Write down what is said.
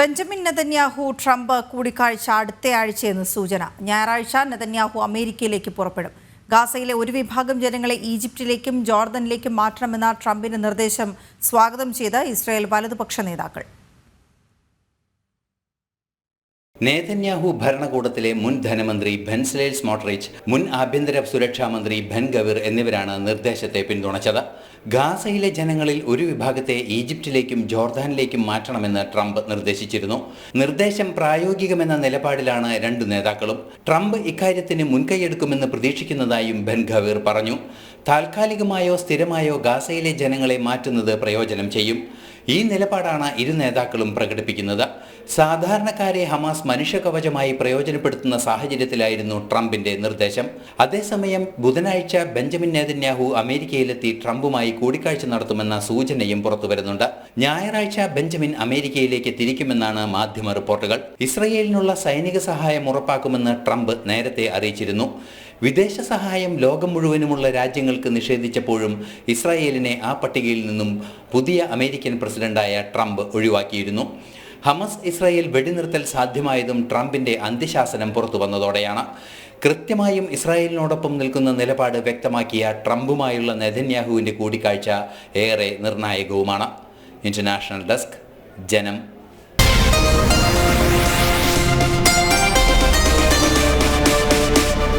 Benjamin Netanyahu Trump കൂടിക്കാഴ്ച അടുത്തയാഴ്ചയെന്ന് സൂചന. ഞായറാഴ്ച നെതന്യാഹു അമേരിക്കയിലേക്ക് പുറപ്പെടും. ഗാസയിലെ ഒരു വിഭാഗം ജനങ്ങളെ ഈജിപ്തിലേക്കും ജോർദനിലേക്കും മാറ്റണമെന്ന ട്രംപിന്റെ നിർദ്ദേശം സ്വാഗതം ചെയ്ത ഇസ്രായേൽ വലതുപക്ഷ നേതാക്കൾ. നേതന്യാഹു ഭരണകൂടത്തിലെ മുൻ ധനമന്ത്രി ബെൻസ്ലേൽ സ്മോട്രിച്ച് മുൻ ആഭ്യന്തര സുരക്ഷാ മന്ത്രി ബെൻ ഗവിർ എന്നിവരാണ് നിർദ്ദേശത്തെ പിന്തുണച്ചത്. ഗാസയിലെ ജനങ്ങളിൽ ഒരു വിഭാഗത്തെ ഈജിപ്തിലേക്കും ജോർദാനിലേക്കും മാറ്റണമെന്ന് ട്രംപ് നിർദ്ദേശിച്ചിരുന്നു. നിർദ്ദേശം പ്രായോഗികമെന്ന നിലപാടിലാണ് രണ്ടു നേതാക്കളും. ട്രംപ് ഇക്കാര്യത്തിന് മുൻകൈയെടുക്കുമെന്ന് പ്രതീക്ഷിക്കുന്നതായും ബെൻ ഗവീർ പറഞ്ഞു. താൽക്കാലികമായോ സ്ഥിരമായോ ഗാസയിലെ ജനങ്ങളെ മാറ്റുന്നത് പ്രയോജനം ചെയ്യും. ഈ നിലപാടാണ് ഇരു നേതാക്കളും പ്രകടിപ്പിക്കുന്നത്. സാധാരണക്കാരെ ഹമാസ് മനുഷ്യകവചമായി പ്രയോജനപ്പെടുത്തുന്ന സാഹചര്യത്തിലായിരുന്നു ട്രംപിന്റെ നിർദ്ദേശം. അതേസമയം ബുധനാഴ്ച ബെഞ്ചമിൻ നേതന്യാഹു അമേരിക്കയിലെത്തി ട്രംപുമായി കൂടിക്കാഴ്ച നടത്തുമെന്ന സൂചനയും പുറത്തുവരുന്നുണ്ട്. ഞായറാഴ്ച ബെഞ്ചമിൻ അമേരിക്കയിലേക്ക് തിരിക്കുമെന്നാണ് മാധ്യമ റിപ്പോർട്ടുകൾ. ഇസ്രയേലിനുള്ള സൈനിക സഹായം ഉറപ്പാക്കുമെന്ന് ട്രംപ് നേരത്തെ അറിയിച്ചിരുന്നു. വിദേശ സഹായം ലോകം മുഴുവനുമുള്ള രാജ്യങ്ങൾക്ക് നിഷേധിച്ചപ്പോഴും ഇസ്രായേലിനെ ആ പട്ടികയിൽ നിന്നും പുതിയ അമേരിക്കൻ പ്രസിഡന്റായ ട്രംപ് ഒഴിവാക്കിയിരുന്നു. ഹമസ് ഇസ്രായേൽ വെടിനിർത്തൽ സാധ്യമായതും ട്രംപിന്റെ അന്ത്യശാസനം പുറത്തു വന്നതോടെയാണ്. കൃത്യമായും ഇസ്രായേലിനോടൊപ്പം നിൽക്കുന്ന നിലപാട് വ്യക്തമാക്കിയ ട്രംപുമായുള്ള നെതന്യാഹുവിന്റെ കൂടിക്കാഴ്ച ഏറെ നിർണായകവുമാണ്. ഇന്റർനാഷണൽ ഡെസ്ക് ജനം